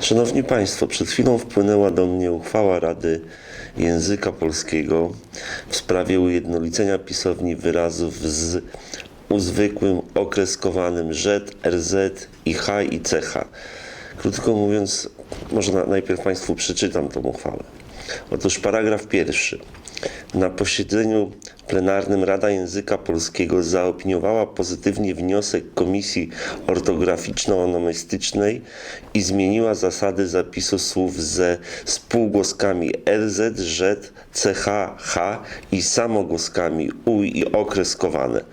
Szanowni Państwo, przed chwilą wpłynęła do mnie uchwała Rady Języka Polskiego w sprawie ujednolicenia pisowni wyrazów z uzwykłym, okreskowanym rzet, rz i h i ch. Krótko mówiąc, może na, najpierw Państwu przeczytam tą uchwałę. Otóż paragraf pierwszy. Na posiedzeniu plenarnym Rada Języka Polskiego zaopiniowała pozytywnie wniosek Komisji Ortograficzno-Onomastycznej i zmieniła zasady zapisu słów ze spółgłoskami RZ, Z, CH, H i samogłoskami U i okreskowane.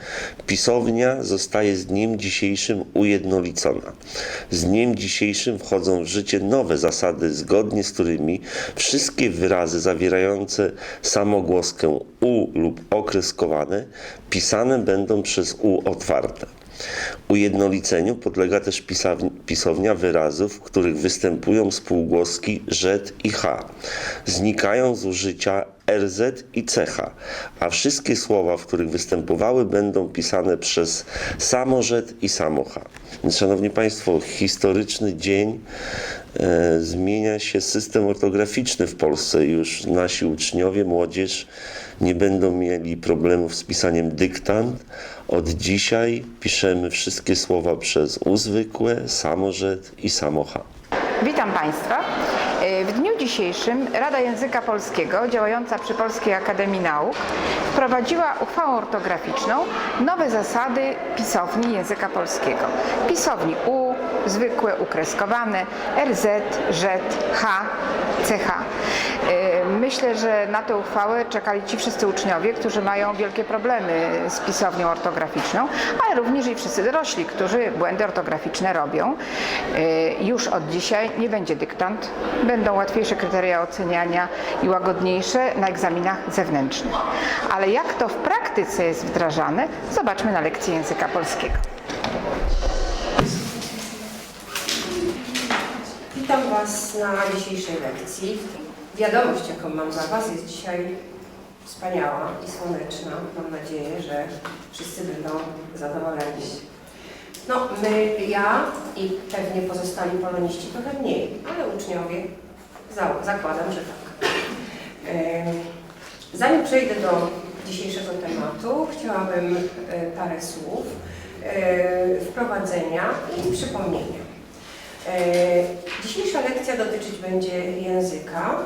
Pisownia zostaje z dniem dzisiejszym ujednolicona. Z dniem dzisiejszym wchodzą w życie nowe zasady, zgodnie z którymi wszystkie wyrazy zawierające samogłoskę U lub okreskowane pisane będą przez U otwarte. Ujednoliceniu podlega też pisownia wyrazów, w których występują spółgłoski rzet i h. Znikają z użycia rz i ch, a wszystkie słowa, w których występowały, będą pisane przez samorzet i samocha. Więc, Szanowni Państwo, historyczny dzień e, zmienia się system ortograficzny w Polsce. Już nasi uczniowie, młodzież nie będą mieli problemów z pisaniem dyktant. Od dzisiaj piszemy wszystkie słowa przez uzwykłe, samorzet i samocha. Witam Państwa. E, W dniu dzisiejszym Rada Języka Polskiego, działająca przy Polskiej Akademii Nauk, wprowadziła uchwałą ortograficzną nowe zasady pisowni języka polskiego. Pisowni U, zwykłe, ukreskowane, RZ, Z, H, CH. E, Myślę, że na tę uchwałę czekali ci wszyscy uczniowie, którzy mają wielkie problemy z pisownią ortograficzną, ale również i wszyscy dorośli, którzy błędy ortograficzne robią. E, Już od dzisiaj nie będzie dyktant, będą łatwiejsze kryteria oceniania i łagodniejsze na egzaminach zewnętrznych. Ale jak to w praktyce jest wdrażane, zobaczmy na lekcji języka polskiego. Witam Was na dzisiejszej lekcji. Wiadomość, jaką mam dla Was, jest dzisiaj wspaniała i słoneczna. Mam nadzieję, że wszyscy będą zadowoleni. No, my, ja i pewnie pozostali poloniści trochę mniej, ale uczniowie zakładam, że tak. Zanim przejdę do dzisiejszego tematu, chciałabym e, parę słów e, wprowadzenia i przypomnienia. E, Dzisiejsza lekcja dotyczyć będzie języka.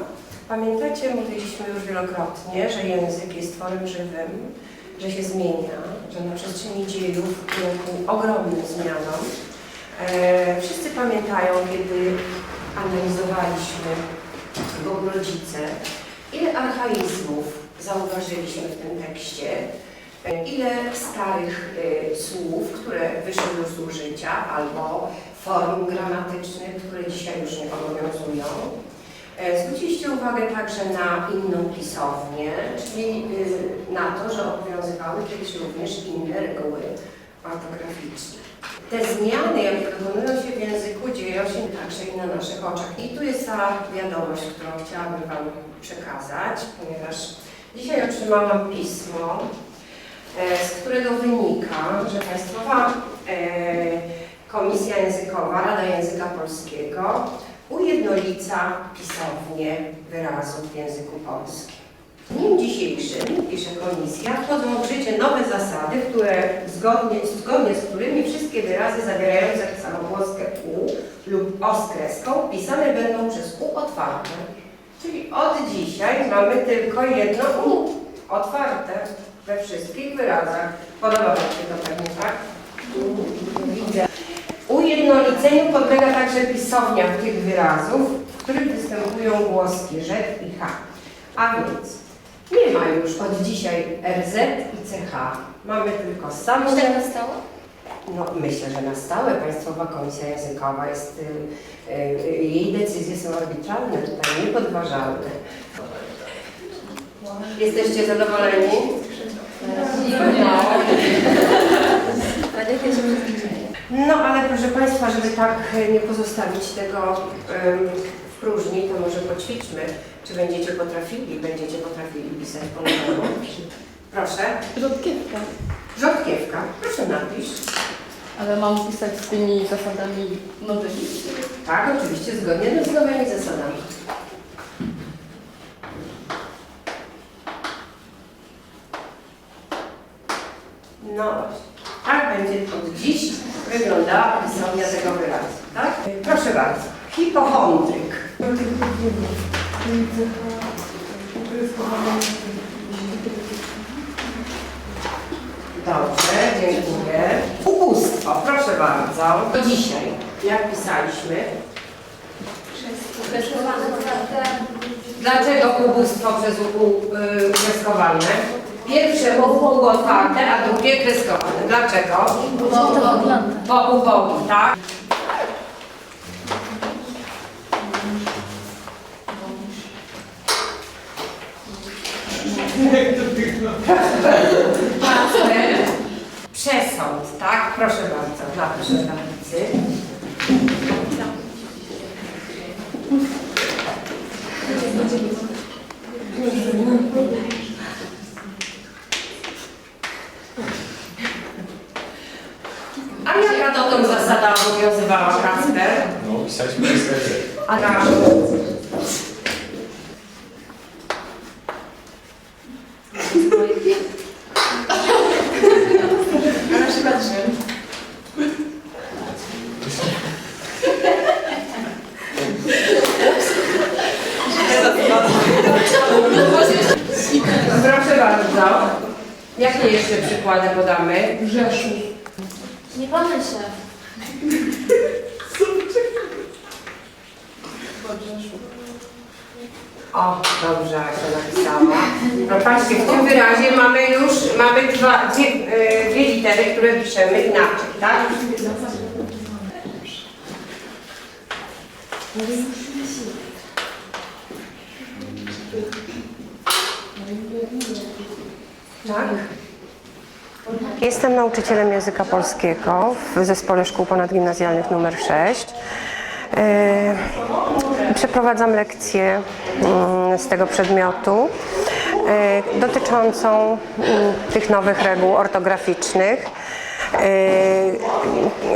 Pamiętacie, mówiliśmy już wielokrotnie, że język jest tworem żywym, że się zmienia, że na przestrzeni dziejów uległ ogromnym zmianom. Wszyscy pamiętają, kiedy analizowaliśmy rodzice, ile archaizmów zauważyliśmy w tym tekście, ile starych e, słów, które wyszły z użycia, albo form gramatycznych, które dzisiaj już nie obowiązują. E, Zwróciliście uwagę także na inną pisownię, czyli y, na to, że obowiązywały kiedyś również inne reguły ortograficzne. Te zmiany, jakie dokonują się w języku, dzieją się także i na naszych oczach. I tu jest ta wiadomość, którą chciałabym Wam przekazać, ponieważ dzisiaj otrzymałam pismo, e, z którego wynika, że Państwowa e, Komisja Językowa, Rada Języka Polskiego ujednolica pisownię wyrazów w języku polskim. W dniu dzisiejszym, pisze Komisja, wchodzą w życie nowe zasady, które zgodnie, zgodnie z którymi wszystkie wyrazy zawierające samogłoskę U lub O z kreską pisane będą przez U otwarte. Czyli od dzisiaj mamy tylko jedno U otwarte we wszystkich wyrazach. Podoba Wam się to pewnie, tak? Widzę. Ujednoliceniu podlega także pisownia tych wyrazów, w których występują głoski rzet i H. A więc nie ma już od dzisiaj RZ i CH. Mamy tylko samo Czy tak nastało? no, myślę, że na stałe Państwowa Komisja Językowa jest, y, y, jej decyzje są arbitralne, tutaj niepodważalne. Jesteście zadowoleni? No ale proszę Państwa, żeby tak e, nie pozostawić tego próżni, to może poćwiczmy, czy będziecie potrafili, będziecie potrafili pisać po nowemu. Proszę. Rzodkiewka. Rzodkiewka. Proszę napisz. Ale mam pisać z tymi zasadami nowymi. Tak, oczywiście, zgodnie z nowymi zasadami. No właśnie. Tak będzie od dziś wyglądała pisownia tego wyrazu, tak? Proszę bardzo. Hipochondryk. Dobrze, dziękuję. Ubóstwo, proszę bardzo. Dzisiaj, jak pisaliśmy, Dlaczego ubóstwo przez u, y, kreskowane? Pierwsze było otwarte, a drugie kreskowane. Dlaczego? Bo ubogi, tak? Przesąd, tak? Proszę bardzo, napiszę tablicy. A jaka dotąd zasada obowiązywała Kasper? No, pisaliśmy niestety. A Na przykład Rzym. Proszę bardzo. Jakie jeszcze przykłady podamy? Nie pomyl się. O, dobrze, jak to napisała. No patrzcie, w tym wyrazie mamy już, mamy dwa, dwie, e, dwie litery, które piszemy inaczej, tak? Tak? Jestem nauczycielem języka polskiego w Zespole Szkół Ponadgimnazjalnych nr 6. Przeprowadzam lekcję mm, z tego przedmiotu e, dotyczącą mm, tych nowych reguł ortograficznych. E,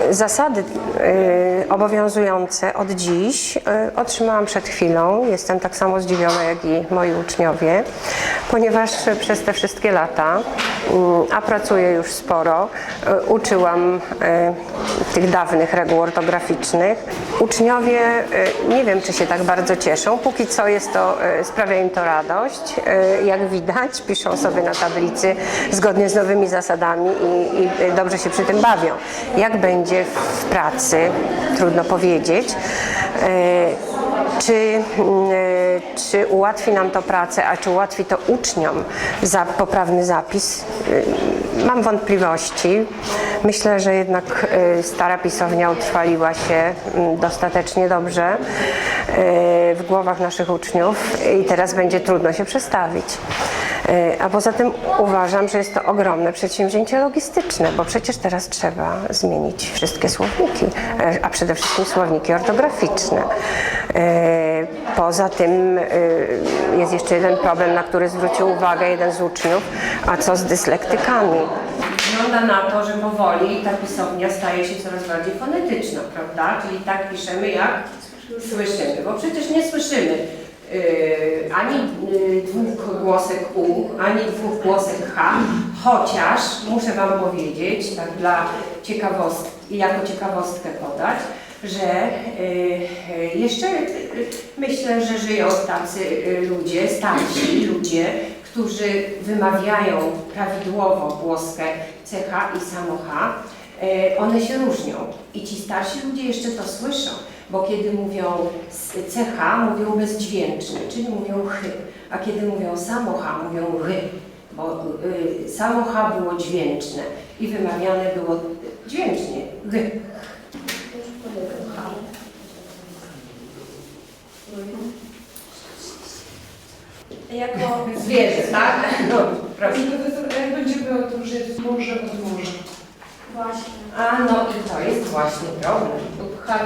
Zasady e, obowiązujące od dziś otrzymałam przed chwilą. Jestem tak samo zdziwiona jak i moi uczniowie, ponieważ przez te wszystkie lata, mm, a pracuję już sporo, uczyłam tych dawnych reguł ortograficznych. Uczniowie e, nie wiem, czy się tak bardzo cieszą. Póki co jest to, e, sprawia im to radość. E, Jak widać, piszą sobie na tablicy zgodnie z nowymi zasadami i, i dobrze się przy tym bawią. Jak będzie w pracy, trudno powiedzieć. Czy, czy ułatwi nam to pracę, a czy ułatwi to uczniom za poprawny zapis? Mam wątpliwości. Myślę, że jednak e, stara pisownia utrwaliła się mm, dostatecznie dobrze e, w głowach naszych uczniów i teraz będzie trudno się przestawić. E, A poza tym uważam, że jest to ogromne przedsięwzięcie logistyczne, bo przecież teraz trzeba zmienić wszystkie słowniki, e, a przede wszystkim słowniki ortograficzne. E, Poza tym jest jeszcze jeden problem, na który zwrócił uwagę jeden z uczniów, a co z dyslektykami? Wygląda na to, że powoli ta pisownia staje się coraz bardziej fonetyczna, prawda? Czyli tak piszemy, jak słyszymy, bo przecież nie słyszymy ani yy, dwóch głosek U, ani dwóch głosek H, chociaż muszę Wam powiedzieć, tak dla ciekawostki, jako ciekawostkę podać, że yy, jeszcze yy, myślę, że żyją tacy ludzie, starsi ludzie, którzy wymawiają prawidłowo głoskę CH i samo H, e, one się różnią. I ci starsi ludzie jeszcze to słyszą, bo kiedy mówią CH, mówią bezdźwięczny, czyli mówią chy, a kiedy mówią samo H, mówią ry, bo y, samo H było dźwięczne i wymawiane było dźwięcznie, ry. Jako Zwierzę, tak? No, proszę. Będzie było to, że jest morze od morza? A no i to jest właśnie problem. Tak.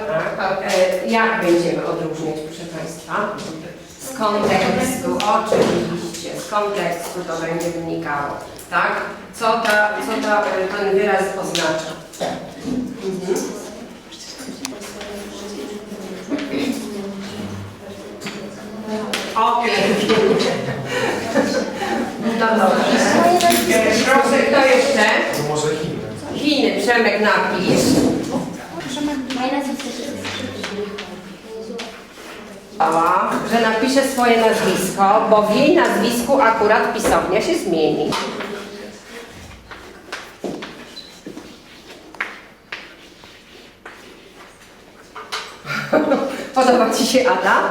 E, Jak będziemy odróżniać, proszę Państwa? Z kontekstu, oczywiście, z kontekstu to będzie wynikało, tak? Co, ta, co ta, e, ten wyraz oznacza? Mhm. O, pięknie. No dobrze. E, Proszę, kto jeszcze? To może Chiny. Chiny, Przemek napisz. Ała, że napisze swoje nazwisko, bo w jej nazwisku akurat pisownia się zmieni. Podoba Ci się Ada?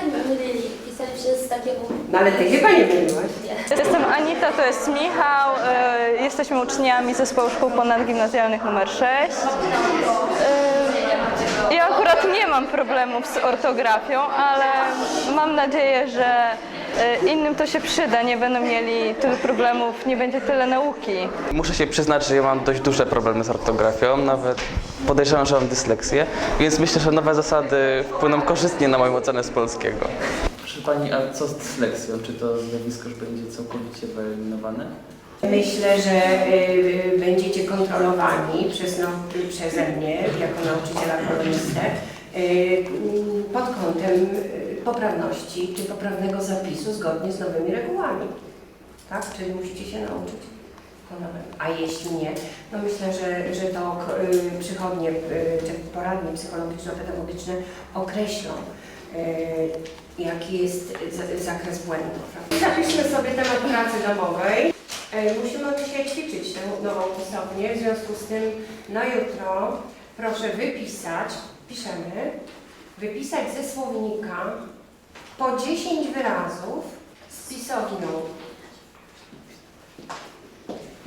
Tak mylili. Pisali przez takiego... No ale Ty chyba nie myliłaś. Jestem Anita, to jest Michał. e, Jesteśmy uczniami zespołu szkół ponadgimnazjalnych nr 6. E, Ja akurat nie mam problemów z ortografią, ale mam nadzieję, że innym to się przyda. Nie będą mieli tylu problemów, nie będzie tyle nauki. Muszę się przyznać, że ja mam dość duże problemy z ortografią, nawet podejrzewam, że mam dysleksję, więc myślę, że nowe zasady wpłyną korzystnie na moją ocenę z polskiego. Proszę Pani, a co z dysleksją? Czy to zjawisko już będzie całkowicie wyeliminowane? Myślę, że y, będziecie kontrolowani przez, no, przeze mnie, jako nauczyciela polonistę, y, pod kątem y, poprawności czy poprawnego zapisu zgodnie z nowymi regułami. Tak? Czyli musicie się nauczyć. A jeśli nie, no myślę, że, że to y, przychodnie y, czy poradnie psychologiczno-pedagogiczne określą, y, jaki jest za- zakres błędów. Zapiszmy sobie temat pracy domowej. Musimy dzisiaj ćwiczyć tę nową pisownię, w związku z tym na jutro proszę wypisać, piszemy, wypisać ze słownika po 10 wyrazów z pisownią.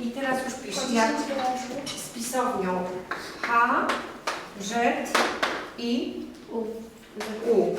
I teraz już pisz, jak z pisownią H, Z i U. U.